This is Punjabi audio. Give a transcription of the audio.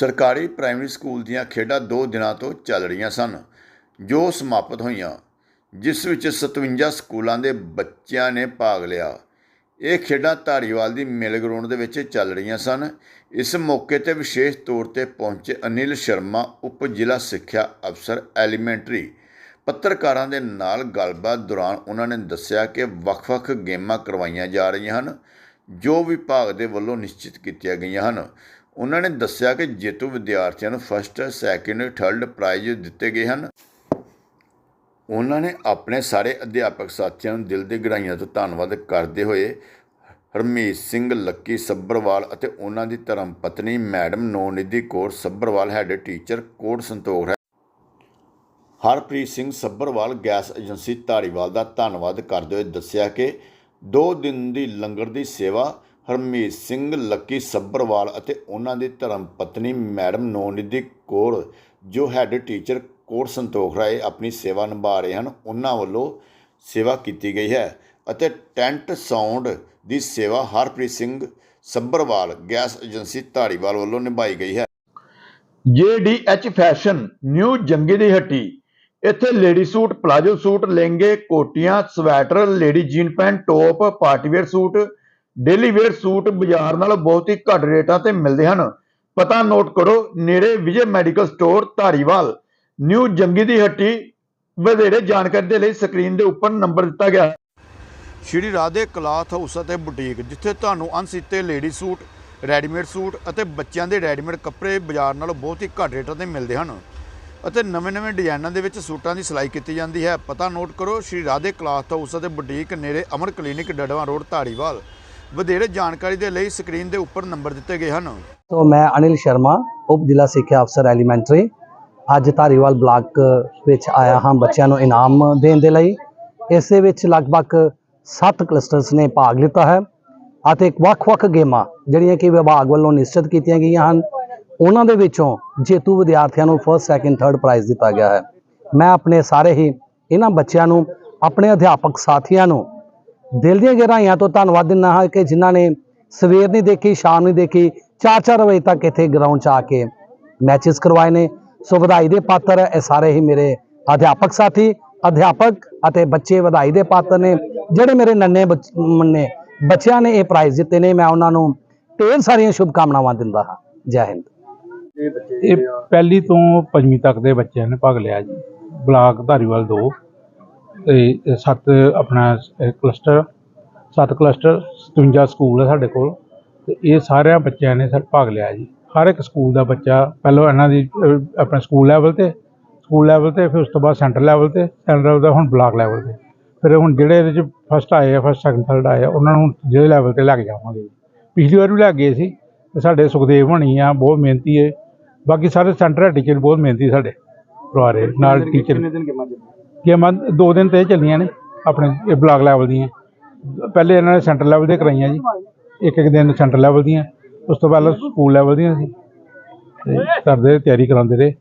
ਸਰਕਾਰੀ ਪ੍ਰਾਇਮਰੀ ਸਕੂਲ ਦੀਆਂ ਖੇਡਾਂ ਦੋ ਦਿਨਾਂ ਤੋਂ ਚੱਲ ਰਹੀਆਂ ਸਨ, ਜੋ ਸਮਾਪਤ ਹੋਈਆਂ, ਜਿਸ ਵਿੱਚ 57 ਸਕੂਲਾਂ ਦੇ ਬੱਚਿਆਂ ਨੇ ਭਾਗ ਲਿਆ। ਇਹ ਖੇਡਾਂ ਧਾਰੀਵਾਲ ਦੀ ਮਿਲ ਗਰਾਊਂਡ ਦੇ ਵਿੱਚ ਚੱਲ ਰਹੀਆਂ ਸਨ। ਇਸ ਮੌਕੇ ਤੇ ਵਿਸ਼ੇਸ਼ ਤੌਰ ਤੇ ਪਹੁੰਚੇ ਅਨਿਲ ਸ਼ਰਮਾ, ਉਪ ਜ਼ਿਲ੍ਹਾ ਸਿੱਖਿਆ ਅਫਸਰ ਐਲੀਮੈਂਟਰੀ। ਪੱਤਰਕਾਰਾਂ ਦੇ ਨਾਲ ਗੱਲਬਾਤ ਦੌਰਾਨ ਉਹਨਾਂ ਨੇ ਦੱਸਿਆ ਕਿ ਵੱਖ-ਵੱਖ ਗੇਮਾਂ ਕਰਵਾਈਆਂ ਜਾ ਰਹੀਆਂ ਹਨ। ਜੋ ਵਿਭਾਗ ਦੇ ਵੱਲੋਂ ਨਿਸ਼ਚਿਤ ਕੀਤੀਆਂ ਗਈਆਂ ਹਨ। ਉਹਨਾਂ ਨੇ ਦੱਸਿਆ ਕਿ ਜੇਤੂ ਵਿਦਿਆਰਥੀਆਂ ਨੂੰ ਫਸਟ ਸੈਕਿੰਡ ਥਰਡ ਪ੍ਰਾਈਜ਼ ਦਿੱਤੇ ਗਏ ਹਨ। ਉਹਨਾਂ ਨੇ ਆਪਣੇ ਸਾਰੇ ਅਧਿਆਪਕ ਸਾਥੀਆਂ ਨੂੰ ਦਿਲ ਦੀ ਗਹਿਰਾਈਆਂ ਤੋਂ ਧੰਨਵਾਦ ਕਰਦੇ ਹੋਏ ਹਰਮੀਤ ਸਿੰਘ, ਲੱਕੀ ਸੱਭਰਵਾਲ ਅਤੇ ਉਹਨਾਂ ਦੀ ਧਰਮ ਪਤਨੀ madam Naunidhi Kaur Sabharwal head teacher Kot Santokh ਹੈ। ਹਰਪ੍ਰੀਤ ਸਿੰਘ ਸੱਭਰਵਾਲ ਗੈਸ ਏਜੰਸੀ ਧਾਰੀਵਾਲ ਦਾ ਧੰਨਵਾਦ ਕਰਦੇ ਹੋਏ ਦੱਸਿਆ ਕਿ ਦੋ ਦਿਨ ਦੀ ਲੰਗਰ ਦੀ ਸੇਵਾ, ਹਰਮੀਤ ਸਿੰਘ, ਲੱਕੀ ਸੱਭਰਵਾਲ ਅਤੇ ਉਹਨਾਂ ਦੀ ਧਰਮ ਪਤਨੀ ਮੈਡਮ ਨੌਨਿਧੀ ਕੌਰ, ਜੋ ਹੈੱਡ ਟੀਚਰ ਕੋਟ ਸੰਤੋਖ ਰਾਏ ਆਪਣੀ ਸੇਵਾ ਨਿਭਾ ਰਹੇ ਹਨ, ਉਹਨਾਂ ਵੱਲੋਂ ਸੇਵਾ ਕੀਤੀ ਗਈ ਹੈ ਅਤੇ ਟੈਂਟ ਸਾਊਂਡ ਦੀ ਸੇਵਾ ਹਰਪ੍ਰੀਤ ਸਿੰਘ ਸੱਭਰਵਾਲ ਗੈਸ ਏਜੰਸੀ ਧਾਰੀਵਾਲ ਵੱਲੋਂ ਨਿਭਾਈ ਗਈ ਹੈ। JDH ਫੈਸ਼ਨ ਨਿਊ ਜੰਗੀ ਦੀ ਹੱਟੀ ਇੱਥੇ ਲੇਡੀ ਸੂਟ, ਪਲਾਜੋ ਸੂਟ, ਲਹਿੰਗੇ, ਕੋਟੀਆਂ, sweater, lady jean pant, top party wear suit, daily wear suit ਬਾਜ਼ਾਰ ਨਾਲ ਬਹੁਤ ਹੀ ਘੱਟ ਰੇਟਾਂ ਤੇ ਮਿਲਦੇ ਹਨ। ਪਤਾ ਨੋਟ ਕਰੋ, ਨੇੜੇ Vijay medical store, Dhariwal. New ਜੰਗੀ ਦੀ ਹੱਟੀ, ਵਧੇਰੇ ਜਾਣਕਾਰੀ ਦੇ ਲਈ ਸਕਰੀਨ ਦੇ ਉੱਪਰ ਨੰਬਰ ਦਿੱਤਾ ਗਿਆ। ਹੈ ਸ਼੍ਰੀ ਰਾਧੇ ਕਲਾਥ ਹਾਊਸ ਅਤੇ ਬੁਟੀਕ, ਜਿੱਥੇ ਤੁਹਾਨੂੰ ਅਣਸੀਤੇ ਲੇਡੀ ਸੂਟ, ਰੈਡੀਮੇਡ ਸੂਟ ਅਤੇ ਬੱਚਿਆਂ ਦੇ ਰੈਡੀਮੇਡ ਕੱਪੜੇ ਬਾਜ਼ਾਰ ਨਾਲੋਂ ਬਹੁਤ ਹੀ ਘੱਟ ਰੇਟਾਂ ਤੇ ਮਿਲਦੇ ਹਨ। ਅਤੇ ਨਵੇਂ-ਨਵੇਂ ਡਿਜ਼ਾਈਨਾਂ ਦੇ ਵਿੱਚ ਸੂਟਾਂ ਦੀ ਸਿਲਾਈ ਕੀਤੀ ਜਾਂਦੀ ਹੈ। ਪਤਾ ਨੋਟ ਕਰੋ, ਸ਼੍ਰੀ ਰਾਧੇ ਕਲਾਥ ਹਾਊਸ ਅਤੇ ਬੁਟੀਕ ਨੇੜੇ ਅਮਰ ਕਲੀਨਿਕ ਡੜਵਾ ਰੋਡ ਧਾਰੀਵਾਲ। ਵਧੇਰੇ ਜਾਣਕਾਰੀ ਦੇ ਲਈ ਸਕਰੀਨ ਦੇ ਉੱਪਰ ਨੰਬਰ ਦਿੱਤੇ ਗਏ ਹਨ। ਤੋਂ ਮੈਂ ਅਨਿਲ ਸ਼ਰਮਾ, ਉਪ ਜ਼ਿਲ੍ਹਾ ਸਿੱਖਿਆ ਅਫਸਰ ਐਲੀਮੈਂਟਰੀ। ਅੱਜ ਧਾਰੀਵਾਲ ਬਲਾਕ ਵਿੱਚ ਆਇਆ ਹਾਂ ਬੱਚਿਆਂ ਨੂੰ ਇਨਾਮ ਦੇਣ ਦੇ ਲਈ। ਇਸ ਦੇ ਵਿੱਚ ਲਗਭਗ 7 ਕਲਸਟਰਸ ਨੇ ਭਾਗ ਲਿੱਤਾ ਹੈ ਅਤੇ ਵੱਖ-ਵੱਖ ਗੇਮਾਂ ਜਿਹੜੀਆਂ ਕਿ ਵਿਭਾਗ ਵੱਲੋਂ ਨਿਸ਼ਚਿਤ ਕੀਤੀਆਂ ਗਈਆਂ ਹਨ ਉਹਨਾਂ ਦੇ ਵਿੱਚੋਂ ਜੇਤੂ ਵਿਦਿਆਰਥੀਆਂ ਨੂੰ ਫਸਟ ਸੈਕਿੰਡ ਥਰਡ ਪ੍ਰਾਈਜ਼ ਦਿੱਤਾ ਗਿਆ ਹੈ। ਮੈਂ ਆਪਣੇ ਸਾਰੇ ਹੀ ਇਹਨਾਂ ਬੱਚਿਆਂ ਨੂੰ, ਆਪਣੇ ਅਧਿਆਪਕ ਸਾਥੀਆਂ ਨੂੰ ਦਿਲ ਦੀਆਂ ਗਹਿਰਾਈਆਂ ਤੋਂ ਧੰਨਵਾਦ ਦਿੰਦਾ ਹਾਂ ਕਿ ਜਿਨ੍ਹਾਂ ਨੇ ਸਵੇਰ ਨਹੀਂ ਦੇਖੀ, ਸ਼ਾਮ ਨਹੀਂ ਦੇਖੀ 4-4 ਵਜੇ ਤੱਕ ਇੱਥੇ ਗਰਾਊਂਡ 'ਚ ਆ ਕੇ ਮੈਚਸ ਕਰਵਾਏ ਨੇ। ਸੋ ਵਧਾਈ ਦੇ ਪਾਤਰ ਇਹ ਸਾਰੇ ਹੀ ਮੇਰੇ ਅਧਿਆਪਕ ਸਾਥੀ, ਅਧਿਆਪਕ ਅਤੇ ਬੱਚੇ ਵਧਾਈ ਦੇ ਪਾਤਰ ਨੇ, ਜਿਹੜੇ ਮੇਰੇ ਨੰਨੇ ਬੱਚ- ਮੰਨੇ ਬੱਚਿਆਂ ਨੇ ਇਹ ਪ੍ਰਾਈਜ਼ ਜਿੱਤੇ ਨੇ। ਮੈਂ ਉਹਨਾਂ ਨੂੰ ਢੇਰ ਸਾਰੀਆਂ ਸ਼ੁਭਕਾਮਨਾਵਾਂ ਦਿੰਦਾ ਹਾਂ। ਜੈ ਹਿੰਦ। ਇਹ ਪਹਿਲੀ ਤੋਂ ਪੰਜਵੀਂ ਤੱਕ ਦੇ ਬੱਚਿਆਂ ਨੇ ਭਾਗ ਲਿਆ ਜੀ। ਬਲਾਕ ਧਾਰੀਵਾਲ 2 ਤੇ ਸੱਤ ਆਪਣਾ ਕਲਸਟਰ ਸੱਤ ਕਲਸਟਰ 57 ਸਕੂਲ ਹੈ ਸਾਡੇ ਕੋਲ। ਤੇ ਇਹ ਸਾਰਿਆਂ ਬੱਚਿਆਂ ਨੇ ਸਰ ਭਾਗ ਲਿਆ ਜੀ। ਹਰ ਇੱਕ ਸਕੂਲ ਦਾ ਬੱਚਾ ਪਹਿਲਾਂ ਇਹਨਾਂ ਦੀ ਅਹ, ਆਪਣੇ ਸਕੂਲ ਲੈਵਲ ਤੇ ਸਕੂਲ ਲੈਵਲ ਤੇ ਫਿਰ ਉਸ ਤੋਂ ਬਾਅਦ ਸੈਂਟਰ ਲੈਵਲ ਤੇ ਸੈਂਟਰ ਲੈਵਲ ਦਾ ਹੁਣ ਬਲਾਕ ਲੈਵਲ ਤੇ। ਫਿਰ ਹੁਣ ਜਿਹੜੇ ਇਹਦੇ ਚ ਫਸਟ ਆਏ ਆ ਫਸਟ ਸੈਕੰਡ ਥਰਡ ਆਏ ਆ ਉਹਨਾਂ ਨੂੰ ਜਿਹੜੇ ਲੈਵਲ ਤੇ ਲੈ ਕੇ ਜਾਵਾਂਗੇ। ਪਿਛਲੀ ਵਾਰ ਵੀ ਲੈ ਗਏ ਸੀ। ਤੇ ਸਾਡੇ ਸੁਖਦੇਵ ਹੋਣੀ ਆ ਬਹੁਤ ਮਿਹਨਤੀ ਹੈ ਬਾਕੀ ਸਾਰੇ ਸੈਂਟਰ ਟੀਚਰ ਬਹੁਤ ਮਿਹਨਤੀ ਸਾਡੇ ਪਰਿਵਾਰੇ ਨਾਲ ਟੀਚਰ ਗੇਮਾਂ ਦੋ ਦਿਨ ਤੇ ਚੱਲੀਆਂ ਨੇ ਆਪਣੇ ਇਹ ਬਲਾਕ ਲੈਵਲ ਦੀਆਂ। ਪਹਿਲੇ ਇਹਨਾਂ ਨੇ ਸੈਂਟਰ ਲੈਵਲ ਦੇ ਕਰਾਈਆਂ ਜੀ ਇੱਕ ਇੱਕ ਦਿਨ ਸੈਂਟਰ ਲੈਵਲ ਦੀਆਂ ਉਸ ਤੋਂ ਪਹਿਲਾਂ ਸਕੂਲ ਲੈਵਲ ਦੀਆਂ ਸੀ। ਤੇ ਕਰਦੇ ਤਿਆਰੀ ਕਰਾਉਂਦੇ ਰਹੇ।